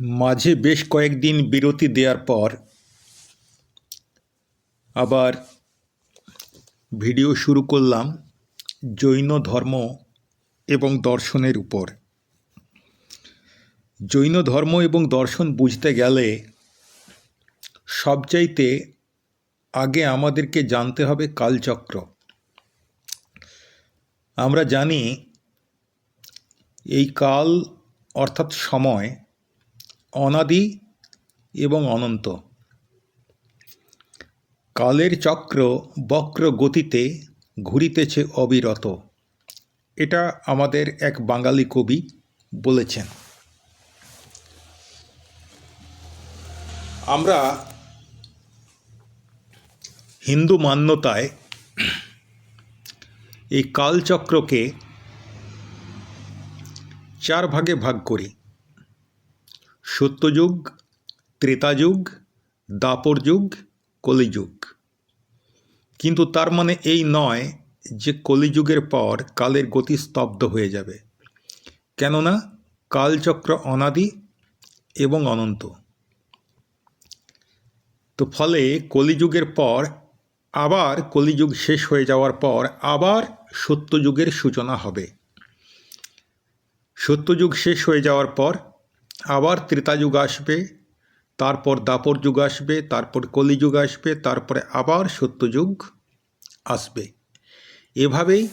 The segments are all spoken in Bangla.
মাঝে বেশ কয়েকদিন বিরতি দেওয়ার পর আবার ভিডিও শুরু করলাম জৈন ধর্ম এবং দর্শনের উপর। জৈন ধর্ম এবং দর্শন বুঝতে গেলে সবচাইতে আগে আমাদেরকে জানতে হবে কালচক্র। আমরা জানি এই কাল অর্থাৎ সময় অনাদি এবং অনন্ত। কালের চক্র বক্র গতিতে ঘুরিতেছে অবিরত। এটা আমাদের এক বাঙালি কবি বলেছেন। আমরা হিন্দু মান্যতায় এই কালচক্রকে চার ভাগে ভাগ করি। সত্যযুগ, ত্রেতাযুগ দাপর যুগ কলিযুগ। কিন্তু তার মানে এই নয় যে কলিযুগের পর কালের গতি স্তব্ধ হয়ে যাবে। কেননা কালচক্র অনাদি এবং অনন্ত। তো ফলে কলিযুগের পর, আবার কলিযুগ শেষ হয়ে যাওয়ার পর, আবার সত্যযুগের সূচনা হবে। সত্যযুগ শেষ হয়ে যাওয়ার পর আবার ত্রেতা যুগ আসবে, তারপর দাপর যুগ আসবে, তারপর কলিযুগ আসবে, তারপরে আবার সত্যযুগ আসবে। এভাবেই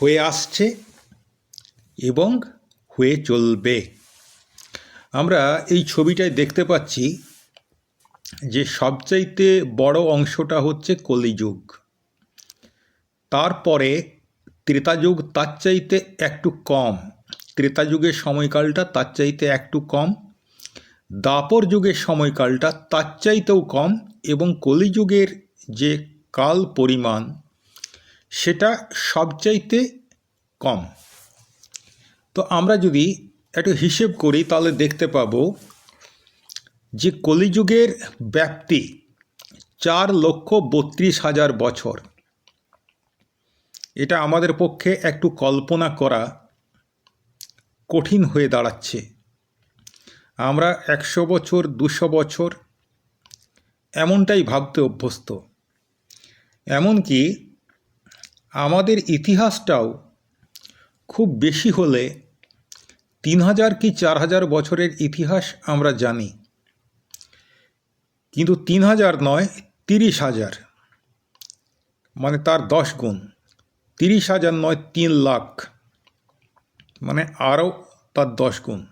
হয়ে আসছে এবং হয়ে চলবে। আমরা এই ছবিটায় দেখতে পাচ্ছি যে সবচাইতে বড় অংশটা হচ্ছে কলিযুগ তারপরে ত্রেতাযুগ তার চাইতে একটু কম। ত্রেতাযুগের সময়কালটা তার চাইতে একটু কম, দাপর যুগের সময়কালটা তার চাইতেও কম এবং কলিযুগের যে কাল পরিমাণ সেটা সবচাইতে কম। তো আমরা যদি একটু হিসেব করি তাহলে দেখতে পাবো যে কলিযুগের ব্যাপ্তি চার লক্ষ বত্রিশ হাজার বছর। এটা আমাদের পক্ষে একটু কল্পনা করা কঠিন হয়ে দাঁড়াচ্ছে। আমরা একশো বছর, দুশো বছর এমনটাই ভাবতে অভ্যস্ত। এমনকি আমাদের ইতিহাসটাও খুব বেশি হলে তিন হাজার কি চার হাজার বছরের ইতিহাস আমরা জানি। কিন্তু তিন হাজার নয়, তিরিশ হাজার। মানে তার দশ গুণ। তিরিশ হাজার নয়, তিন লাখ। মানে আরও তার দশ গুণ।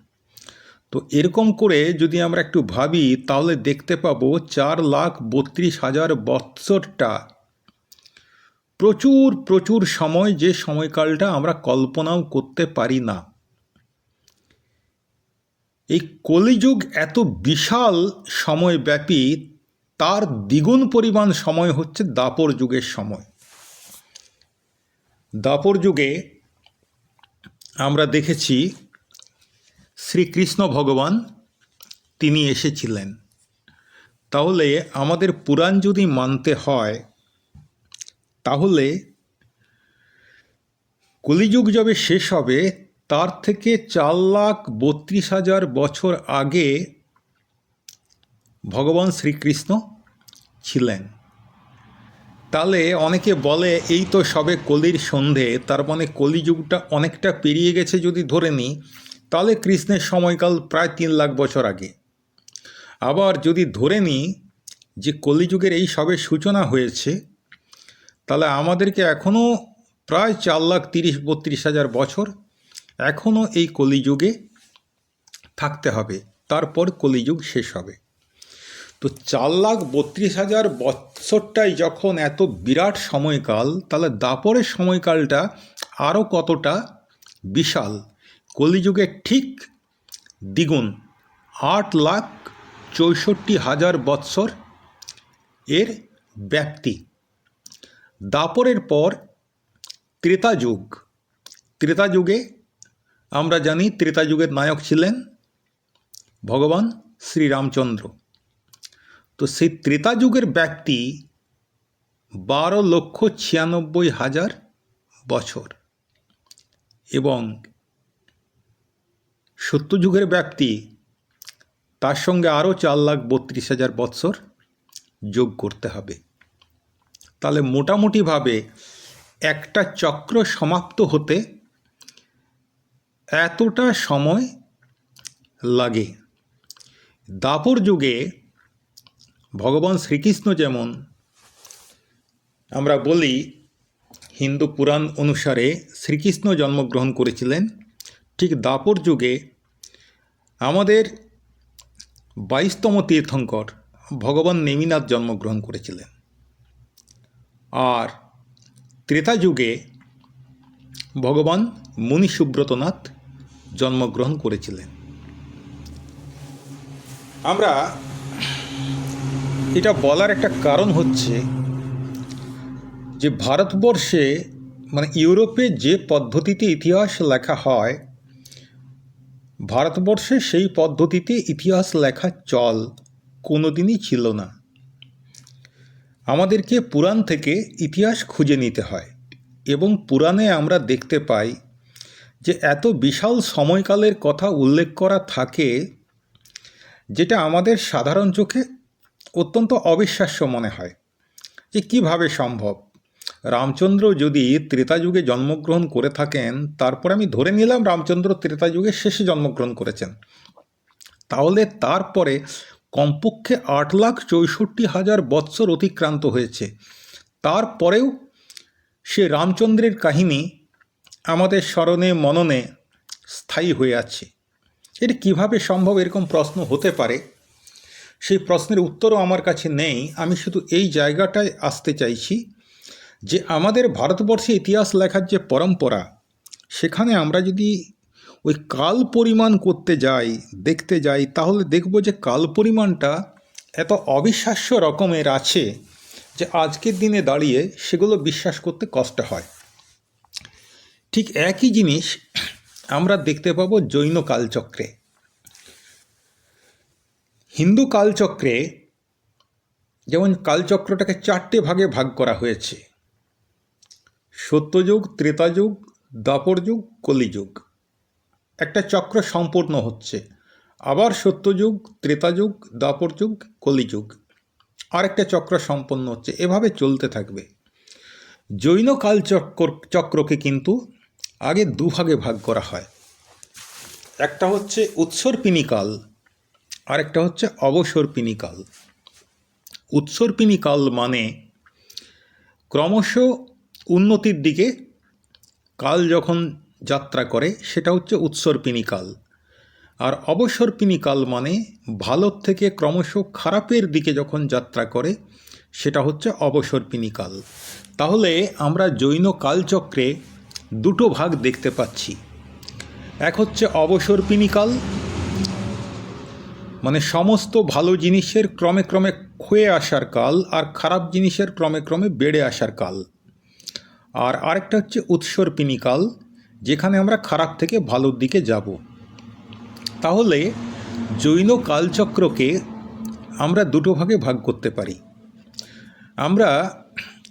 তো এরকম করে যদি আমরা একটু ভাবি, তাহলে দেখতে পাবো চার লাখ বত্রিশ হাজার বৎসরটা। প্রচুর প্রচুর সময় যে সময়কালটা আমরা কল্পনাও করতে পারি না। এই কলিযুগ এত বিশাল সময়ব্যাপী, তার দ্বিগুণ পরিমাণ সময় হচ্ছে দাপর যুগের সময়। দাপর যুগে আমরা দেখেছি শ্রীকৃষ্ণ ভগবান তিনি এসেছিলেন। তাহলে আমাদের পুরাণ যদি মানতে হয়, তাহলে কলিযুগ যবে শেষ হবে, তার থেকে চার লাখ বত্রিশ হাজার বছর আগে ভগবান শ্রীকৃষ্ণ ছিলেন। তাহলে অনেকে বলে, এই তো সবে কলির সন্ধে, তার মানে কলিযুগটা অনেকটা পেরিয়ে গেছে যদি ধরে নিই, তাহলে কৃষ্ণের সময়কাল প্রায় তিন লাখ বছর আগে। আবার যদি ধরে নিই যে কলিযুগের এই সবে সূচনা হয়েছে, তাহলে আমাদেরকে এখনও প্রায় চার লাখ তিরিশ বত্রিশ হাজার বছর এখনও এই কলিযুগে থাকতে হবে। তারপর কলিযুগ শেষ হবে। তো চার লাখ বত্রিশ হাজার বৎসরটাই যখন এত বিরাট সময়কাল, তাহলে দাপরের সময়কালটা আরও কতটা বিশাল? কলিযুগের ঠিক দ্বিগুণ, আট লাখ চৌষট্টি হাজার বৎসর এর ব্যাপ্তি। দাপরের পর ত্রেতাযুগ। ত্রেতাযুগে আমরা জানি ত্রেতা যুগের নায়ক ছিলেন ভগবান শ্রীরামচন্দ্র। তো সেই ত্রেতা যুগের ব্যক্তি বারো লক্ষ ছিয়ানব্বই হাজার বছর এবং সত্যযুগের ব্যক্তি তার সঙ্গে আরও চার লাখ বত্রিশ হাজার বৎসর যোগ করতে হবে। তাহলে মোটামুটিভাবে একটা চক্র সমাপ্ত হতে এতটা সময় লাগে। দাপর যুগে ভগবান শ্রীকৃষ্ণ যেমন, আমরা বলি হিন্দু পুরাণ অনুসারে শ্রীকৃষ্ণ জন্মগ্রহণ করেছিলেন, ঠিক দাপর যুগে আমাদের বাইশতম তীর্থঙ্কর ভগবান নেমিনাথ জন্মগ্রহণ করেছিলেন। আর ত্রেতা যুগে ভগবান মুনি সুব্রতনাথ জন্মগ্রহণ করেছিলেন। আমরা এটা বলার একটা কারণ হচ্ছে যে ভারতবর্ষে মানে ইউরোপে যে পদ্ধতিতে ইতিহাস লেখা হয়, ভারতবর্ষে সেই পদ্ধতিতে ইতিহাস লেখা চল কোনোদিনই ছিল না। আমাদেরকে পুরাণ থেকে ইতিহাস খুঁজে নিতে হয় এবং পুরাণে আমরা দেখতে পাই যে এত বিশাল সময়কালের কথা উল্লেখ করা থাকে যেটা আমাদের সাধারণ চোখে অত্যন্ত অবিশ্বাস্য মনে হয় যে কীভাবে সম্ভব? রামচন্দ্র যদি ত্রেতাযুগে জন্মগ্রহণ করে থাকেন, তারপর আমি ধরে নিলাম রামচন্দ্র ত্রেতা যুগের শেষে জন্মগ্রহণ করেছেন। তাহলে তারপরে কমপক্ষে আট লাখ চৌষট্টি হাজার বৎসর অতিক্রান্ত হয়েছে। তারপরেও সে রামচন্দ্রের কাহিনী আমাদের স্মরণে, মননে স্থায়ী হয়ে আছে। এটা কীভাবে সম্ভব এরকম প্রশ্ন হতে পারে? সেই প্রশ্নের উত্তরও আমার কাছে নেই। আমি শুধু এই জায়গাটায় আসতে চাইছি যে আমাদের ভারতবর্ষে ইতিহাস লেখার যে পরম্পরা, সেখানে আমরা যদি ওই কাল পরিমাণ করতে যাই, দেখতে যাই, তাহলে দেখব যে কাল পরিমাণটা এত অবিশ্বাস্য রকমের আছে যে আজকের দিনে দাঁড়িয়ে সেগুলো বিশ্বাস করতে কষ্ট হয়। ঠিক একই জিনিস আমরা দেখতে পাবো জৈন কালচক্রে হিন্দু কালচক্রে যেমন কালচক্রটাকে চারটে ভাগে ভাগ করা হয়েছে। সত্যযুগ, ত্রেতাযুগ দাপর যুগ কলিযুগ। একটা চক্র সম্পূর্ণ হচ্ছে। আবার সত্যযুগ, ত্রেতাযুগ দাপর যুগ কলিযুগ। আরেকটা চক্র সম্পন্ন হচ্ছে। এভাবে চলতে থাকবে। জৈন কালচক্র, চক্রকে কিন্তু আগে দুভাগে ভাগ করা হয়। একটা হচ্ছে উৎসর্পিনী কাল। আরেকটা হচ্ছে অবসর্পিনী কাল উৎসর্পিনী কাল মানে ক্রমশ উন্নতির দিকে কাল যখন যাত্রা করে, সেটা হচ্ছে উৎসর্পিনী কাল আর অবসর্পিনী কাল মানে ভালোর থেকে ক্রমশ খারাপের দিকে যখন যাত্রা করে, সেটা হচ্ছে অবসর্পিনী কাল তাহলে আমরা জৈন কালচক্রে দুটো ভাগ দেখতে পাচ্ছি। এক হচ্ছে অবসর্পিনী কাল মানে সমস্ত ভালো জিনিসের ক্রমে ক্রমে ক্ষয়ে আসার কাল আর খারাপ জিনিসের ক্রমে ক্রমে বেড়ে আসার কাল। আর আরেকটা হচ্ছে উৎসর্পিনী কাল, যেখানে আমরা খারাপ থেকে ভালোর দিকে যাব। তাহলে জৈন কালচক্রকে আমরা দুটো ভাগে ভাগ করতে পারি। আমরা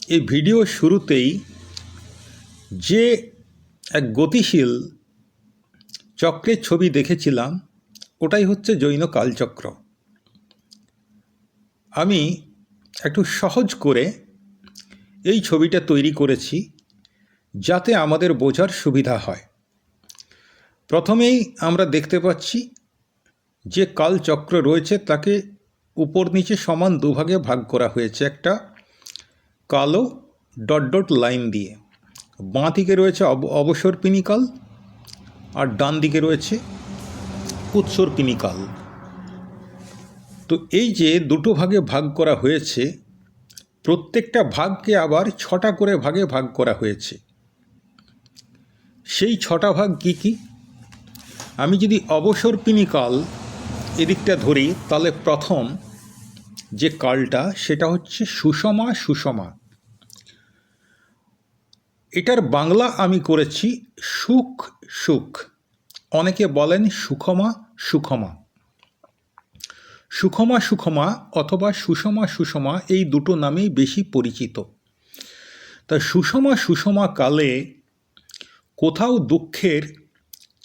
এই ভিডিও শুরুতেই যে এক গতিশীল চক্রের ছবি দেখেছিলাম ওটাই হচ্ছে জৈন কালচক্র। আমি একটু সহজ করে এই ছবিটা তৈরি করেছি যাতে আমাদের বোঝার সুবিধা হয়। প্রথমেই আমরা দেখতে পাচ্ছি যে কালচক্র রয়েছে তাকে উপর নিচে সমান দুভাগে ভাগ করা হয়েছে একটা কালো ডট ডট লাইন দিয়ে। বাঁ দিকে রয়েছে অব অবসর্পিনী কাল আর ডান দিকে রয়েছে উৎসর্পিনী কাল তো এই যে দুটো ভাগে ভাগ করা হয়েছে, প্রত্যেকটা ভাগকে আবার ছটা করে ভাগে ভাগ করা হয়েছে। সেই ছটা ভাগ কি কি? আমি যদি অবসর্পিনী কাল এদিকটা ধরি, তাহলে প্রথম যে কালটা, সেটা হচ্ছে সুষমা সুষমা। এটার বাংলা আমি করেছি সুখ সুখ। অনেকে বলেন সুখমা সুখমা। সুখমা সুখমা অথবা সুষমা সুষমা এই দুটো নামেই বেশি পরিচিত। তা সুষমা সুষমা কালে কোথাও দুঃখের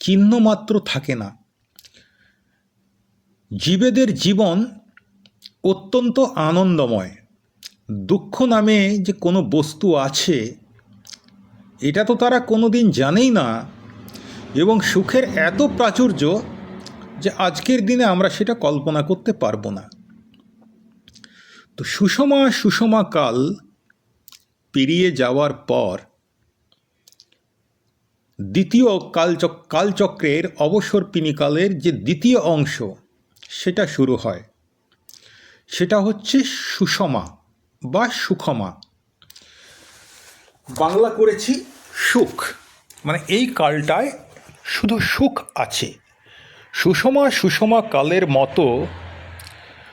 চিহ্নমাত্র থাকে না। জীবেদের জীবন অত্যন্ত আনন্দময়। দুঃখ নামে যে কোনো বস্তু আছে, এটা তো তারা কোনো দিন জানেই না। এবং সুখের এত প্রাচুর্য যে আজকের দিনে আমরা সেটা কল্পনা করতে পারব না। তো সুষমা সুষমা কাল পেরিয়ে যাওয়ার পর দ্বিতীয় কালচক, কালচক্রের অবসরপিনীকালের যে দ্বিতীয় অংশ সেটা শুরু হয়। সেটা হচ্ছে সুষমা বা সুখমা। বাংলা করেছি সুখ। মানে এই কালটায় শুধু সুখ আছে। সুষমা সুষমা কালের মতো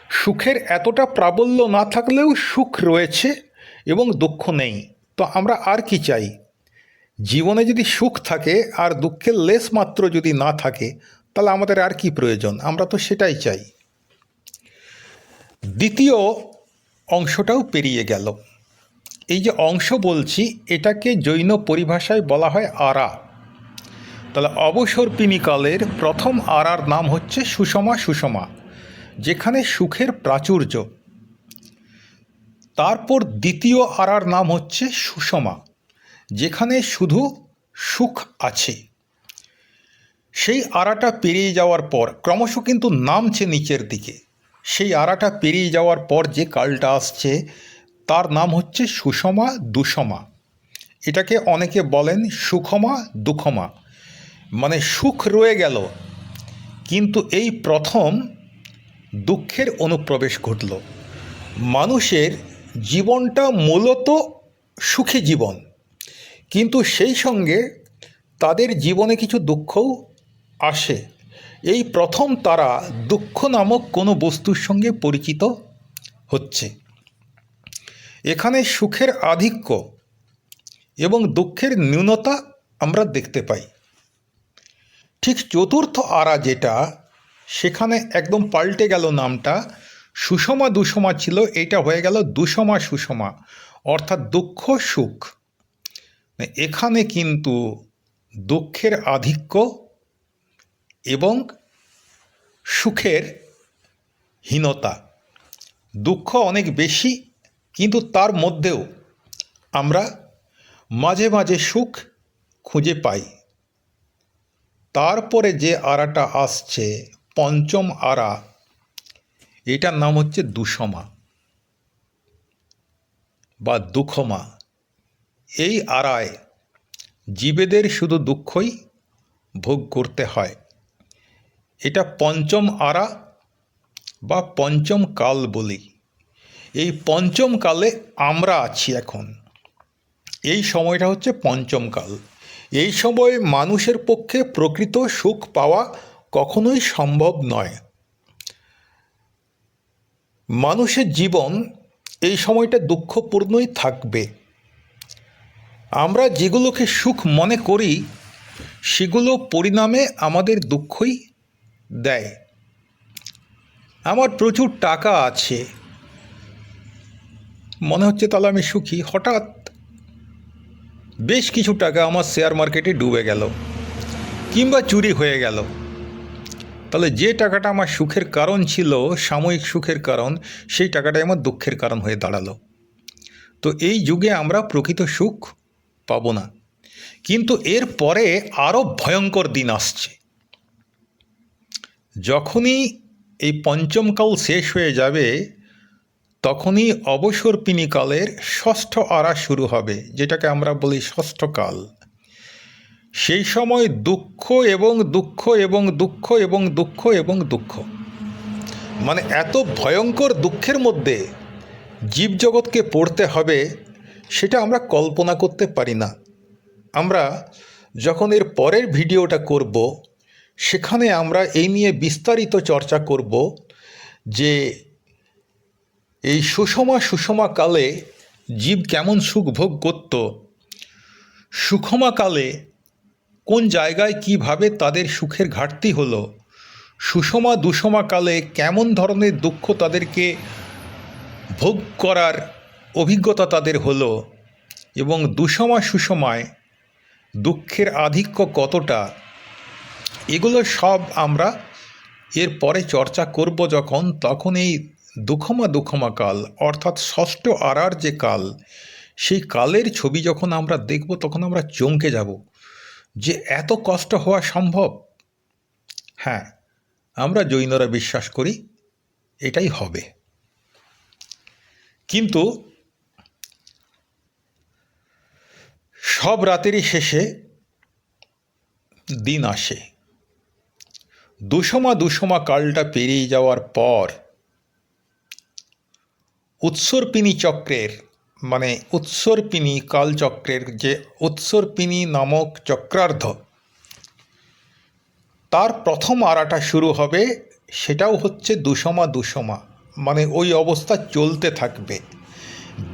সুখের এতটা প্রাবল্য না থাকলেও সুখ রয়েছে এবং দুঃখ নেই। তো আমরা আর কি চাই? জীবনে যদি সুখ থাকে আর দুঃখের লেশ মাত্র যদি না থাকে, তাহলে আমাদের আর কি প্রয়োজন? আমরা তো সেটাই চাই। দ্বিতীয় অংশটাও পেরিয়ে গেল। এই যে অংশ বলছি, এটাকে জৈন পরিভাষায় বলা হয় আরা। তাহলে অবসরপিনীকালের প্রথম আরার নাম হচ্ছে সুষমা সুষমা, যেখানে সুখের প্রাচুর্য। তারপর দ্বিতীয় আরার নাম হচ্ছে সুষমা, যেখানে শুধু সুখ আছে। সেই আরাটা পেরিয়ে যাওয়ার পর, ক্রমশ কিন্তু নামছে নিচের দিকে। সেই আরাটা পেরিয়ে যাওয়ার পর যে কালটা আসছে, তার নাম হচ্ছে সুষমা দুষমা। এটাকে অনেকে বলেন সুখমা দুঃখমা। মানে সুখ রয়ে গেল। কিন্তু এই প্রথম দুঃখের অনুপ্রবেশ ঘটল। মানুষের জীবনটা মূলত সুখী জীবন। কিন্তু সেই সঙ্গে তাদের জীবনে কিছু দুঃখও আসে। এই প্রথম তারা দুঃখ নামক কোনো বস্তুর সঙ্গে পরিচিত হচ্ছে। এখানে সুখের আধিক্য এবং দুঃখের ন্যূনতা আমরা দেখতে পাই। ঠিক চতুর্থ আরা যেটা, সেখানে একদম পাল্টে গেল নামটা। সুষমা দুষমা ছিল এটা হয়ে গেল দুষমা সুষমা, অর্থাৎ দুঃখ সুখ। এখানে কিন্তু দুঃখের আধিক্য এবং সুখের হীনতা। দুঃখ অনেক বেশি, কিন্তু তার মধ্যেও আমরা মাঝে মাঝে সুখ খুঁজে পাই। তারপরে যে আরাটা আসছে, পঞ্চম আরা, এটার নাম হচ্ছে দুষমা বা দুঃখমা। এই আড়ায় জীবেদের শুধু দুঃখই ভোগ করতে হয়। এটা পঞ্চম আরা বা পঞ্চম কাল বলি। এই পঞ্চম কালে আমরা আছি এখন। এই সময়টা হচ্ছে পঞ্চম কাল। এই সময় মানুষের পক্ষে প্রকৃত সুখ পাওয়া কখনোই সম্ভব নয়। মানুষের জীবন এই সময়টা দুঃখপূর্ণই থাকবে। আমরা যেগুলোকে সুখ মনে করি, সেগুলো পরিণামে আমাদের দুঃখই দেয়। আমার প্রচুর টাকা আছে। মনে হচ্ছে তাহলে আমি সুখী। হঠাৎ বেশ কিছু টাকা আমার শেয়ার মার্কেটে ডুবে গেল, কিংবা চুরি হয়ে গেল। তাহলে যে টাকাটা আমার সুখের কারণ ছিল, সাময়িক সুখের কারণ, সেই টাকাটাই আমার দুঃখের কারণ হয়ে দাঁড়াল। তো এই যুগে আমরা প্রকৃত সুখ পাবো না। কিন্তু এর পরে আরও ভয়ঙ্কর দিন আসছে। যখনই এই পঞ্চম কাল শেষ হয়ে যাবে তখনই অবসরপিনীকালের ষষ্ঠ আরা শুরু হবে, যেটাকে আমরা বলি ষষ্ঠকাল। সেই সময় দুঃখ এবং দুঃখ এবং দুঃখ এবং দুঃখ এবং দুঃখ। মানে এত ভয়ঙ্কর দুঃখের মধ্যে জীবজগৎকে পড়তে হবে, সেটা আমরা কল্পনা করতে পারি না। আমরা যখন এর পরের ভিডিওটা করব, সেখানে আমরা এই নিয়ে বিস্তারিত চর্চা করব যে এই সুষমা সুষমা কালে জীব কেমন সুখ ভোগ করত? সুষমা কালে কোন জায়গায় কীভাবে তাদের সুখের ঘাটতি হলো? সুষমা দুষমা কালে কেমন ধরনের দুঃখ তাদেরকে ভোগ করার অভিজ্ঞতা তাদের হলো? এবং দুষমা সুষমায় দুঃখের আধিক্য কতটা? এগুলো সব আমরা এরপরে চর্চা করব যখন, তখন এই দুখমা দুখমা কাল, অর্থাৎ ষষ্ঠ আরার যে কাল, সেই কালের ছবি যখন আমরা দেখব, তখন আমরা চমকে যাব। যে এত কষ্ট হওয়া সম্ভব? হ্যাঁ আমরা জৈনরা বিশ্বাস করি, এটাই হবে। কিন্তু সব রাতেরই শেষে দিন আসে। দুসমা দুসমা কালটা পেরিয়ে যাওয়ার পর উৎসর্পিনী চক্রের মানে উৎসর্পিনী কালচক্রের যে উৎসর্পিনী নামক চক্রার্ধ, তার প্রথম আড়াটা শুরু হবে সেটাও হচ্ছে দুসমা দুসমা মানে ওই অবস্থা চলতে থাকবে।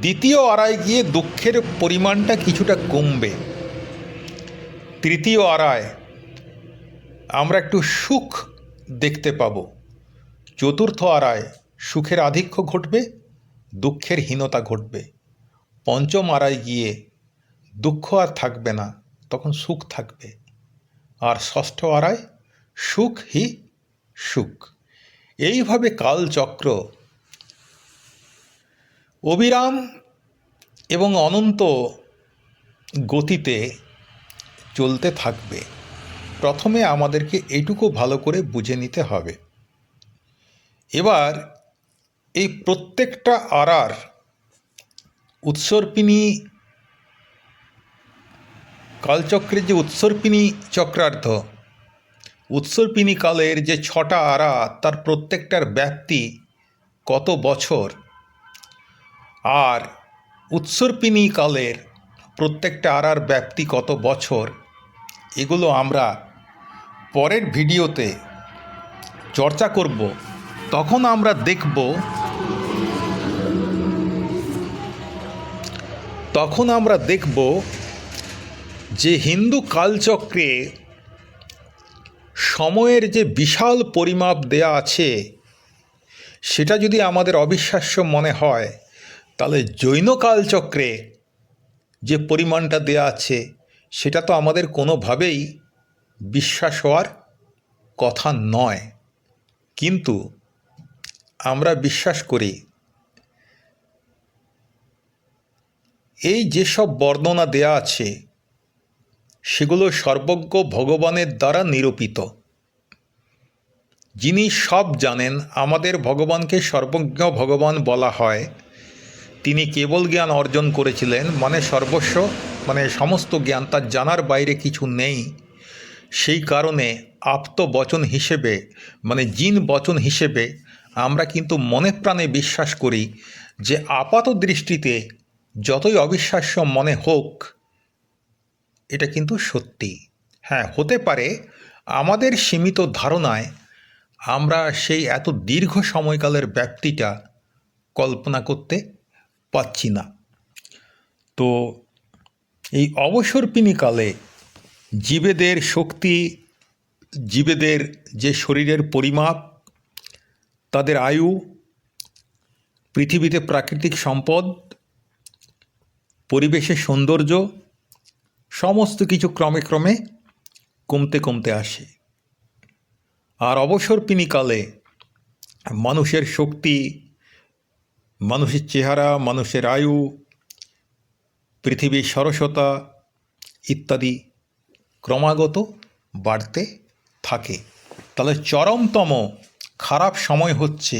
দ্বিতীয় আড়ায় গিয়ে দুঃখের পরিমাণটা কিছুটা কমবে। তৃতীয় আড়ায় আমরা একটু সুখ দেখতে পাব। চতুর্থ আড়ায় সুখের আধিক্য ঘটবে। দুঃখের হীনতা ঘটবে। পঞ্চম আড়ায় গিয়ে দুঃখ আর থাকবে না, তখন সুখ থাকবে। আর ষষ্ঠ আড়ায় সুখ হি সুখ। এইভাবে কালচক্র অবিরাম এবং অনন্ত গতিতে চলতে থাকবে। প্রথমে আমাদেরকে এইটুকু ভালো করে বুঝে নিতে হবে। এবার এই প্রত্যেকটা আড়ার উৎসর্পিনী কালচক্রের যে উৎসর্পিনী চক্রার্ধ উৎসর্পিনী কালের যে ছটা আড়া, তার প্রত্যেকটার ব্যাপ্তি কত বছর? আর উৎসর্পিনী কালের প্রত্যেকটা আড়ার ব্যাপ্তি কত বছর? এগুলো আমরা পরের ভিডিওতে চর্চা করব। তখন আমরা দেখব তখন আমরা দেখব যে হিন্দু কালচক্রে সময়ের যে বিশাল পরিমাপ দেয়া আছে, সেটা যদি আমাদের অবিশ্বাস্য মনে হয়, তাহলে জৈন কালচক্রে যে পরিমাণটা দেয়া আছে, সেটা তো আমাদের কোনোভাবেই বিশ্বাস হওয়ার কথা নয়। কিন্তু আমরা বিশ্বাস করি এই যেসব বর্ণনা দেয়া আছে, সেগুলো সর্বজ্ঞ ভগবানের দ্বারা নিরূপিত। যিনি সব জানেন, আমাদের ভগবানকে সর্বজ্ঞ ভগবান বলা হয়। তিনি কেবল জ্ঞান অর্জন করেছিলেন মানে সর্বস্ব মানে সমস্ত জ্ঞান তার জানার বাইরে কিছু নেই। সেই কারণে আপ্ত বচন হিসেবে মানে জিন বচন হিসেবে, আমরা কিন্তু মনে প্রাণে বিশ্বাস করি যে আপাত দৃষ্টিতে যতই অবিশ্বাস্য মনে হোক, এটা কিন্তু সত্যি। হ্যাঁ হতে পারে আমাদের সীমিত ধারণায় আমরা সেই এত দীর্ঘ সময়কালের ব্যাপ্তিটা কল্পনা করতে পাচ্ছি না। তো এই অবসর্পিনী কালে জীবেদের শক্তি, জীবেদের যে শরীরের পরিমাপ, তাদের আয়ু, পৃথিবীতে প্রাকৃতিক সম্পদ পরিবেশের সৌন্দর্য সমস্ত কিছু ক্রমে ক্রমে কমতে কমতে আসে। আর অবসর্পিনী কালে মানুষের শক্তি, মানুষের চেহারা, মানুষের আয়ু, পৃথিবীর সরসতা ইত্যাদি ক্রমাগত বাড়তে থাকে। তাহলে চরমতম খারাপ সময় হচ্ছে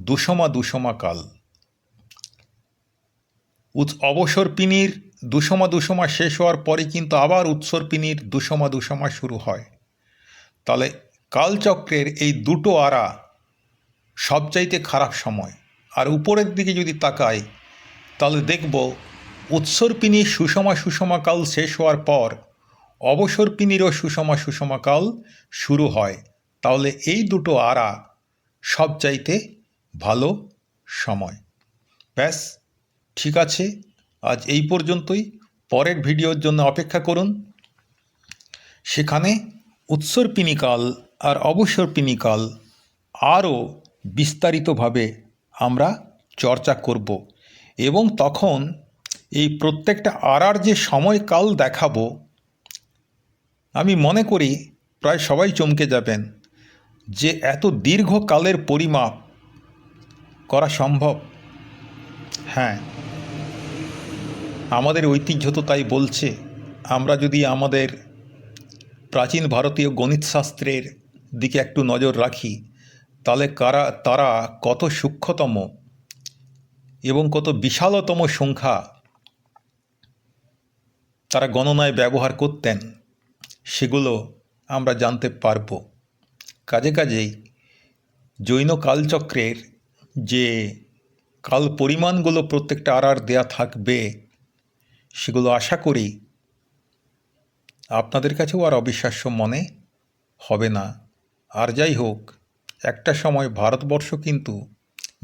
দুসমা দুসমা কাল। উৎ- অবসর্পিনীর দুসমা দুসমা শেষ হওয়ার পরে কিন্তু আবার উৎসর্পিনীর দুসমা দুসমা শুরু হয়। তাহলে কালচক্রের এই দুটো আরা সবচাইতে খারাপ সময়। আর উপরের দিকে যদি তাকাই, তাহলে দেখব উৎসর্পিনীর সুষমা সুষমা কাল শেষ হওয়ার পর অবসর্পিনীরও সুষমা সুষমা কাল শুরু হয়। তাহলে এই দুটো আরা সবচাইতে ভালো সময়। ব্যাস। ঠিক আছে, আজ এই পর্যন্তই। পরের ভিডিওর জন্য অপেক্ষা করুন। সেখানে উৎসর্পিনীকাল আর অবসর্পিনীকাল আরও বিস্তারিতভাবে আমরা চর্চা করব এবং তখন এই প্রত্যেকটা আর আড়ার যে সময়কাল দেখাবো, আমি মনে করি প্রায় সবাই চমকে যাবেন যে এত দীর্ঘকালের পরিমাপ করা সম্ভব। হ্যাঁ। আমাদের ঐতিহ্য তো তাই বলছে। আমরা যদি আমাদের প্রাচীন ভারতীয় গণিতশাস্ত্রের দিকে একটু নজর রাখি, তাহলে কারা, তারা কত সূক্ষ্মতম এবং কত বিশালতম সংখ্যা তারা গণনায় ব্যবহার করতেন, সেগুলো আমরা জানতে পারব। কাজে কাজেই জৈন কালচক্রের যে কাল পরিমাণগুলো প্রত্যেকটা আড়ার দেয়া থাকবে সেগুলো আশা করি আপনাদের কাছেও আর অবিশ্বাস্য মনে হবে না। আর যাই হোক, একটা সময় ভারতবর্ষ কিন্তু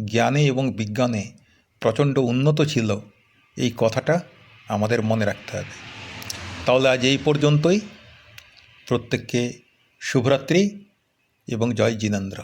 জ্ঞানে এবং বিজ্ঞানে প্রচণ্ড উন্নত ছিল, এই কথাটা আমাদের মনে রাখতে হবে। তাহলে আজ এই পর্যন্তই। প্রত্যেককে শুভরাত্রি এবং জয় জিনেন্দ্র।